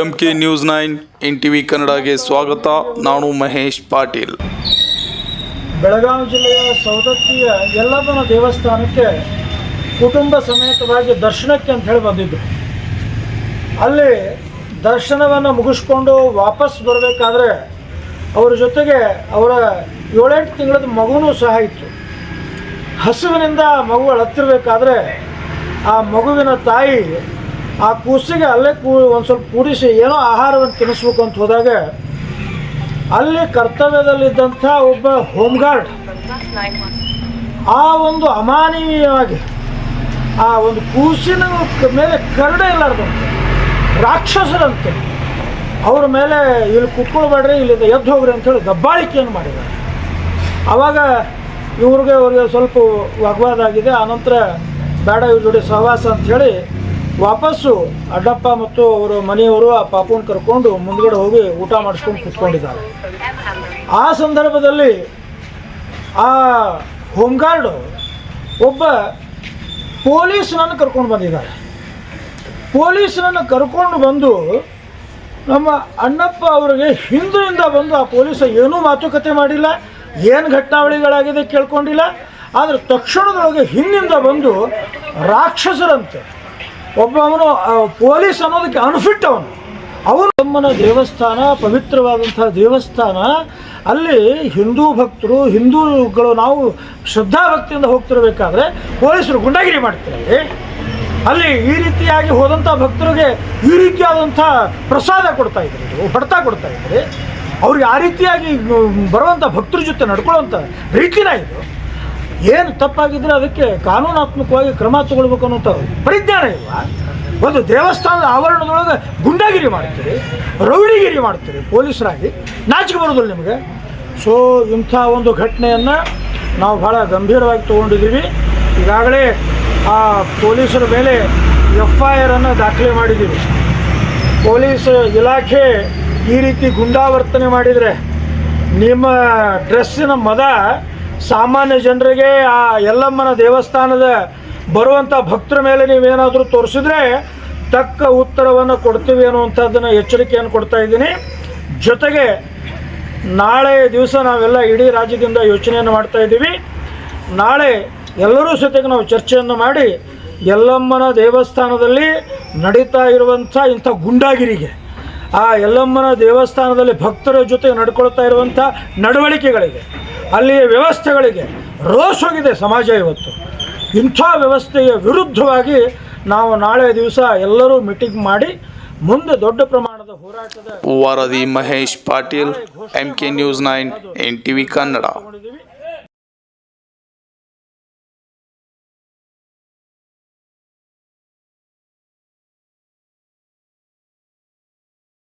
M K news nine N T V ಕನ್ನಡಗೆ ಸ್ವಾಗತ. ನಾನು ಮಹೇಶ್ ಪಾಟೀಲ್. ಬೆಳಗಾವಿ ಜಿಲ್ಲೆಯ ಸವದತ್ತಿಯ ಎಲ್ಲದನ ದೇವಸ್ಥಾನಕ್ಕೆ ಕುಟುಂಬ ಸಮೇತವಾಗಿ ದರ್ಶನಕ್ಕೆ ಅಂತ ಹೇಳಿ ಬಂದಿದ್ದು. ಅಲ್ಲಿ ದರ್ಶನವನ್ನು ಮುಗಿಸ್ಕೊಂಡು ವಾಪಸ್ ಬರಬೇಕಾದ್ರೆ ಅವರ ಜೊತೆಗೆ ಅವರ ಏಳೆಂಟು ತಿಂಗಳದ ಮಗುವೂ ಸಹ ಇತ್ತು. ಹಸುವಿನಿಂದ ಮಗು ಹತ್ತಿರಬೇಕಾದ್ರೆ ಆ ಮಗುವಿನ ತಾಯಿ ಆ ಕೂಸಿಗೆ ಅಲ್ಲೇ ಕೂ ಒಂದು ಸ್ವಲ್ಪ ಕೂಡಿಸಿ ಏನೋ ಆಹಾರವನ್ನು ತಿನ್ನಿಸ್ಬೇಕು ಅಂತ ಹೋದಾಗ ಅಲ್ಲಿ ಕರ್ತವ್ಯದಲ್ಲಿದ್ದಂಥ ಒಬ್ಬ ಹೋಮ್ ಗಾರ್ಡ್ ಆ ಒಂದು ಅಮಾನವೀಯವಾಗಿ ಆ ಒಂದು ಕೂಸಿನ ಮೇಲೆ ಕರಡೆ ಇಲ್ಲಾರ್ದಂತೆ ರಾಕ್ಷಸರಂತೆ, ಅವ್ರ ಮೇಲೆ ಇಲ್ಲಿ ಕುತ್ಕೊಳ್ಬೇಡ್ರಿ, ಇಲ್ಲಿಂದ ಎದ್ದು ಹೋಗ್ರಿ ಅಂತೇಳಿ ದಬ್ಬಾಳಿಕೆಯನ್ನು ಮಾಡಿದ್ದಾರೆ. ಆವಾಗ ಇವ್ರಿಗೆ ಅವ್ರಿಗೆ ಸ್ವಲ್ಪ ವಾಗ್ವಾದ ಆಗಿದೆ. ಆನಂತರ ಬೇಡ, ಇವ್ರ ಜೋಡಿ ಸಹವಾಸ ಅಂಥೇಳಿ ವಾಪಸ್ಸು ಅಡ್ಡಪ್ಪ ಮತ್ತು ಅವರ ಮನೆಯವರು ಆ ಪಾಪುನ ಕರ್ಕೊಂಡು ಮುಂದ್ಗಡೆ ಹೋಗಿ ಊಟ ಮಾಡಿಸ್ಕೊಂಡು ಕೂತ್ಕೊಂಡಿದ್ದಾರೆ. ಆ ಸಂದರ್ಭದಲ್ಲಿ ಆ ಹೋಮ್ಗಾರ್ಡು ಒಬ್ಬ ಪೊಲೀಸ್ನನ್ನು ಕರ್ಕೊಂಡು ಬಂದಿದ್ದಾರೆ. ಪೊಲೀಸ್ನನ್ನು ಕರ್ಕೊಂಡು ಬಂದು ನಮ್ಮ ಅಣ್ಣಪ್ಪ ಅವರಿಗೆ ಹಿಂದಿನಿಂದ ಬಂದು ಆ ಪೊಲೀಸ ಏನೂ ಮಾತುಕತೆ ಮಾಡಿಲ್ಲ, ಏನು ಘಟನಾವಳಿಗಳಾಗಿದೆ ಕೇಳ್ಕೊಂಡಿಲ್ಲ, ಆದರೆ ತಕ್ಷಣದೊಳಗೆ ಹಿಂದಿಂದ ಬಂದು ರಾಕ್ಷಸರಂತೆ ಒಬ್ಬ ಅವನು ಪೊಲೀಸ್ ಅನ್ನೋದಕ್ಕೆ ಅನ್ಫಿಟ್ ಅವನು. ಅವನು ತಮ್ಮನ ದೇವಸ್ಥಾನ ಪವಿತ್ರವಾದಂಥ ದೇವಸ್ಥಾನ, ಅಲ್ಲಿ ಹಿಂದೂ ಭಕ್ತರು, ಹಿಂದೂಗಳು ನಾವು ಶ್ರದ್ಧಾಭಕ್ತಿಯಿಂದ ಹೋಗ್ತಿರಬೇಕಾದ್ರೆ ಪೊಲೀಸರು ಗುಂಡಾಗಿರಿ ಮಾಡ್ತಾರೆ ಅಲ್ಲಿ. ಈ ರೀತಿಯಾಗಿ ಹೋದಂಥ ಭಕ್ತರಿಗೆ ಈ ರೀತಿಯಾದಂಥ ಪ್ರಸಾದ ಕೊಡ್ತಾ ಇದ್ರು, ಹೊಡ್ತಾ ಕೊಡ್ತಾ ಇದ್ರಿ. ಅವ್ರಿಗೆ ಆ ರೀತಿಯಾಗಿ ಬರುವಂಥ ಭಕ್ತರ ಜೊತೆ ನಡ್ಕೊಳ್ಳುವಂಥ ರೀತಿನ ಇದು. ಏನು ತಪ್ಪಾಗಿದ್ರೆ ಅದಕ್ಕೆ ಕಾನೂನಾತ್ಮಕವಾಗಿ ಕ್ರಮ ತಗೊಳ್ಬೇಕು ಅನ್ನೋಂಥ ಪರಿಜ್ಞಾನ ಇಲ್ಲ. ಒಂದು ದೇವಸ್ಥಾನದ ಆವರಣದೊಳಗೆ ಗುಂಡಾಗಿರಿ ಮಾಡ್ತೀರಿ, ರೌಡಿಗಿರಿ ಮಾಡ್ತೀರಿ ಪೊಲೀಸರಾಗಿ. ನಾಚಿಕೆ ಬರೋದಿಲ್ಲ ನಿಮಗೆ. ಸೊ ಇಂಥ ಒಂದು ಘಟನೆಯನ್ನು ನಾವು ಭಾಳ ಗಂಭೀರವಾಗಿ ತೊಗೊಂಡಿದ್ದೀವಿ. ಈಗಾಗಲೇ ಆ ಪೊಲೀಸರ ಮೇಲೆ ಎಫ್ ಐ ಆರನ್ನು ದಾಖಲೆ ಮಾಡಿದ್ದೀವಿ. ಪೊಲೀಸ್ ಇಲಾಖೆ ಈ ರೀತಿ ಗುಂಡಾವರ್ತನೆ ಮಾಡಿದರೆ ನಿಮ್ಮ ಡ್ರೆಸ್ಸಿನ ಮದ ಸಾಮಾನ್ಯ ಜನರಿಗೆ ಆ ಯಲ್ಲಮ್ಮನ ದೇವಸ್ಥಾನದ ಬರುವಂಥ ಭಕ್ತರ ಮೇಲೆ ನೀವೇನಾದರೂ ತೋರಿಸಿದ್ರೆ ತಕ್ಕ ಉತ್ತರವನ್ನು ಕೊಡ್ತೀವಿ ಅನ್ನುವಂಥದ್ದನ್ನು ಎಚ್ಚರಿಕೆಯನ್ನು ಕೊಡ್ತಾ ಇದ್ದೀನಿ. ಜೊತೆಗೆ ನಾಳೆ ದಿವಸ ನಾವೆಲ್ಲ ಇಡೀ ರಾಜ್ಯದಿಂದ ಯೋಚನೆಯನ್ನು ಮಾಡ್ತಾ ಇದ್ದೀವಿ. ನಾಳೆ ಎಲ್ಲರೂ ಜೊತೆಗೆ ನಾವು ಚರ್ಚೆಯನ್ನು ಮಾಡಿ ಯಲ್ಲಮ್ಮನ ದೇವಸ್ಥಾನದಲ್ಲಿ ನಡೀತಾ ಇರುವಂಥ ಇಂಥ ಗುಂಡಾಗಿರಿಗೆ, ಆ ಯಲ್ಲಮ್ಮನ ದೇವಸ್ಥಾನದಲ್ಲಿ ಭಕ್ತರ ಜೊತೆಗೆ ನಡ್ಕೊಳ್ತಾ ಇರುವಂಥ ನಡವಳಿಕೆಗಳಿಗೆ ಅಲ್ಲಿಯ ವ್ಯವಸ್ಥೆಗಳಿಗೆ ರೋಷ್ ಹೋಗಿದೆ ಸಮಾಜ ಇವತ್ತು. ಇಂಥ ವ್ಯವಸ್ಥೆಯ ವಿರುದ್ಧವಾಗಿ ನಾವು ನಾಳೆ ದಿವಸ ಎಲ್ಲರೂ ಮೀಟಿಂಗ್ ಮಾಡಿ ಮುಂದೆ ದೊಡ್ಡ ಪ್ರಮಾಣದ ಹೋರಾಟದ ವರದಿ Mahesh Patil M K news nine N TV Kannada.